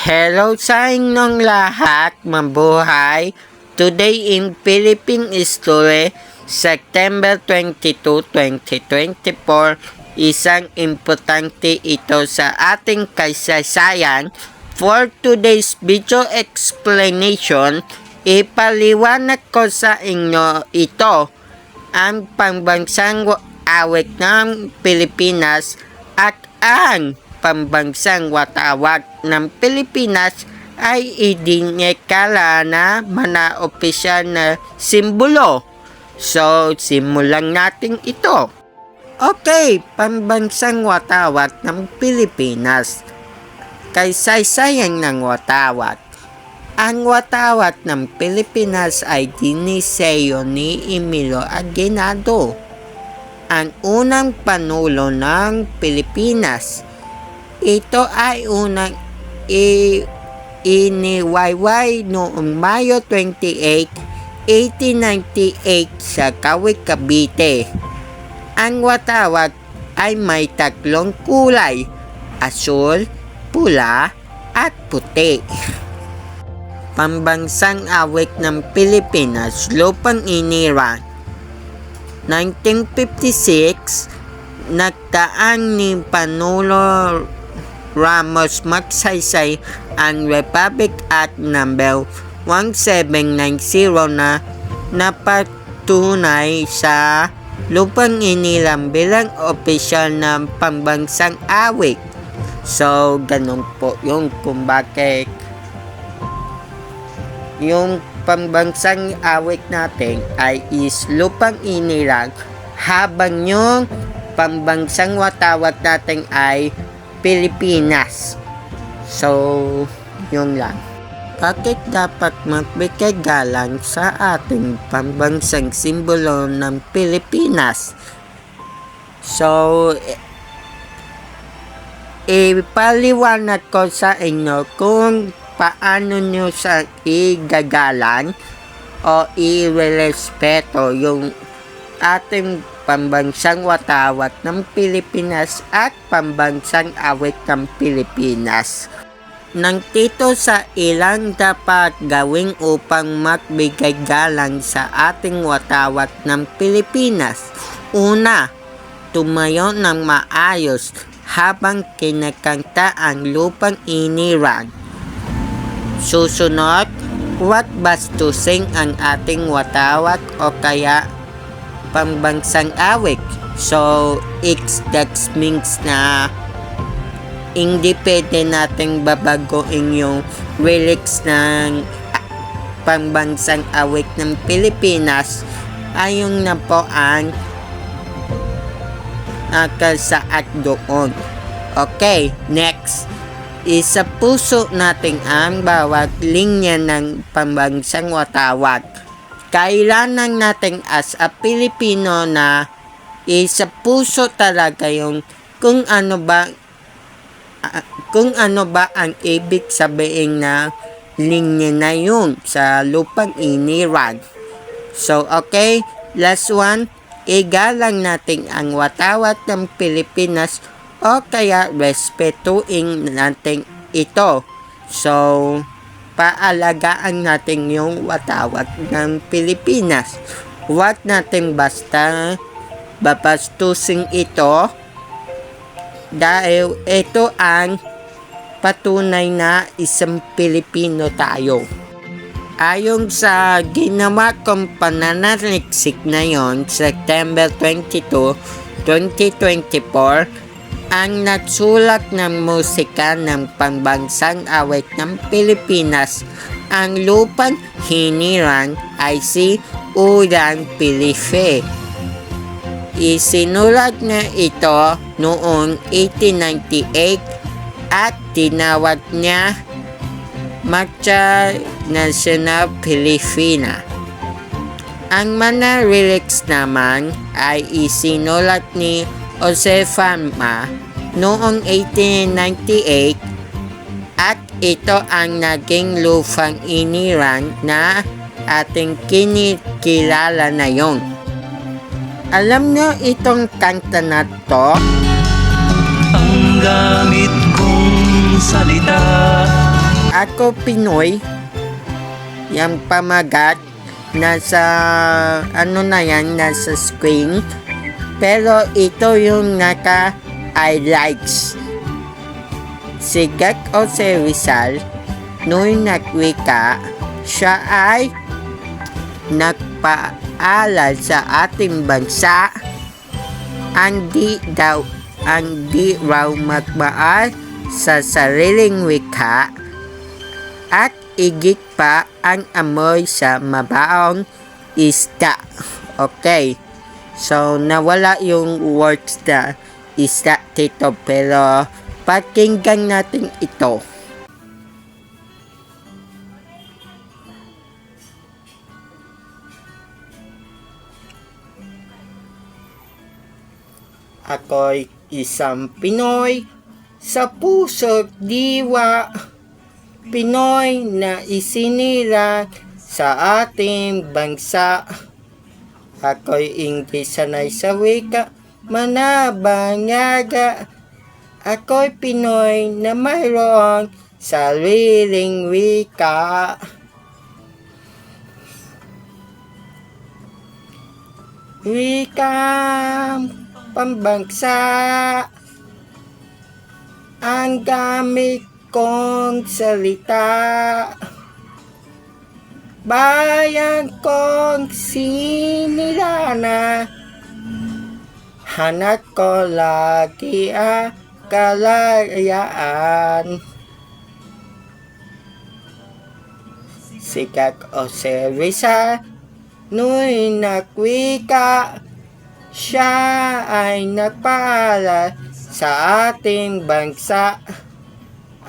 Hello sa inyong lahat, mabuhay. Today in Philippine History, September 22, 2024, isang importante ito sa ating kasaysayan. For today's video explanation, ipaliwanag ko sa inyo ito ang pambansang awit ng Pilipinas at ang pambansang watawat ng Pilipinas ay idinyekala na mana opisyal na simbolo. So, simulan natin ito. Okay, pambansang watawat ng Pilipinas. Kaysaysayan ng watawat. Ang watawat ng Pilipinas ay diniseyo ni Emilio Aguinaldo, ang unang panulo ng Pilipinas. Ito ay unang i iniwayway noong Mayo 28, 1898 sa Kawit, Cavite. Ang watawat ay may tatlong kulay, asul, pula, at puti. Pambansang awit ng Pilipinas, Lupang Iniran. 1956, nagtaan ni Panulo Ramos Magsaysay ang Republic Act number 1790 na napatunay sa lupang inilang bilang opisyal ng pambansang awit. So, ganun po yung kung bakit yung pambansang awit natin ay is lupang inilang habang yung pambansang watawat natin ay Pilipinas. So, yun lang. Bakit dapat magbigay galang sa ating pambansang simbolo ng Pilipinas? So, ipaliwanag ko sa inyo kung paano nyo sa igagalang o irespeto yung ating pambansang watawat ng Pilipinas at pambansang awit ng Pilipinas. Nang tito sa ilang dapat gawin upang magbigay galang sa ating watawat ng Pilipinas. Una, tumayo ng maayos habang kinakanta ang lupang iniran. Susunod, huwag bastusin ang ating watawat o kaya pambansang awit. So, it's that means na hindi pwede nating babagoin yung lyrics ng pambansang awit ng Pilipinas ayon na po ang nakasaad doon. Okay, next. Isa puso natin ang bawat linya ng pambansang watawat. Kailangan natin as a Pilipino na isa puso talaga yung kung ano ba ah, kung ano ba ang ibig sabihin na linya na yun sa lupang iniran. So, okay, last one, igalang natin ang watawat ng Pilipinas o kaya respetuin natin ito. So, paalagaan natin yung watawat ng Pilipinas. Huwag natin basta babastusin ito dahil ito ang patunay na isang Pilipino tayo. Ayon sa ginawa kong pananaliksik na yon, September 22, 2024, ang nagsulat ng musika ng pambansang awit ng Pilipinas, ang lupang hiniran ay si Ulan Pilife. Isinulat na ito noong 1898 at tinawag niya Marcha Nacional Pilipina. Ang mga lyrics naman ay isinulat ni Josefa Ma noong 1898 at ito ang naging lupang iniran na ating kinikilala na yon. Alam nyo itong kanta na to? Ang gamit kong salita ako Pinoy, yung pamagat, nasa, ano na yan, nasa screen. Pero ito yung naka highlights. Si Gek Jose Rizal, noong nagwika, siya ay nagpaalal sa ating bansa ang di daw ang di raw magmaal sa sariling wika at igit pa ang amoy sa mabaong isda. Okay. So, nawala yung words na isda dito pero pakinggan natin ito. Ako'y isang Pinoy sa puso't diwa. Pinoy na isinira sa ating bansa. Ako'y English sanay sa wika, manabanyaga. Ako'y Pinoy na mayroong sariling wika. Wikang pambangsa ang gamit kong salita. Bayan kong sinilana, hanap ko lagi ang kalayaan. Sikat o servisa, Noy nakwika, siya ay nagpaalala sa ating bansa.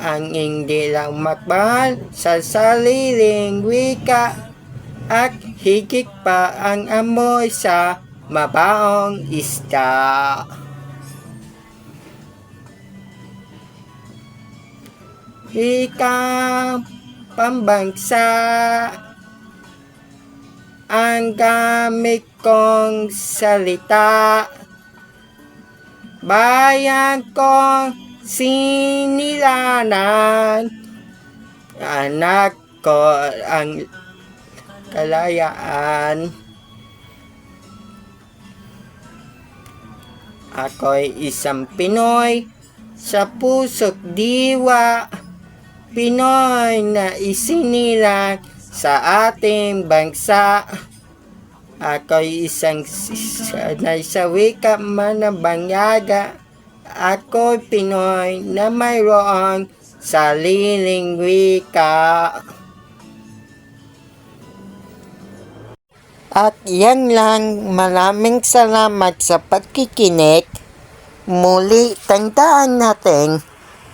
Ang hindi lang magmahal sa sariling wika at higit pa ang amoy sa mabaong isda. Wikang pambangsa ang gamit kong salita. Bayan kong sinilanan. Anak ko ang kalayaan. Ako'y isang Pinoy sa puso't diwa. Pinoy na isinilang sa ating bansa. Ako'y isang sanay sa wika manabangyaga. Ako'y Pinoy na mayroong sariling wika. At yan lang, maraming salamat sa pagkikinig. Muli, tandaan natin,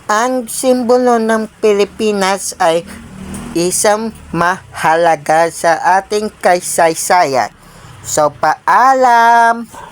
ang simbolo ng Pilipinas ay isang mahalaga sa ating kaysaysayan. So, paalam!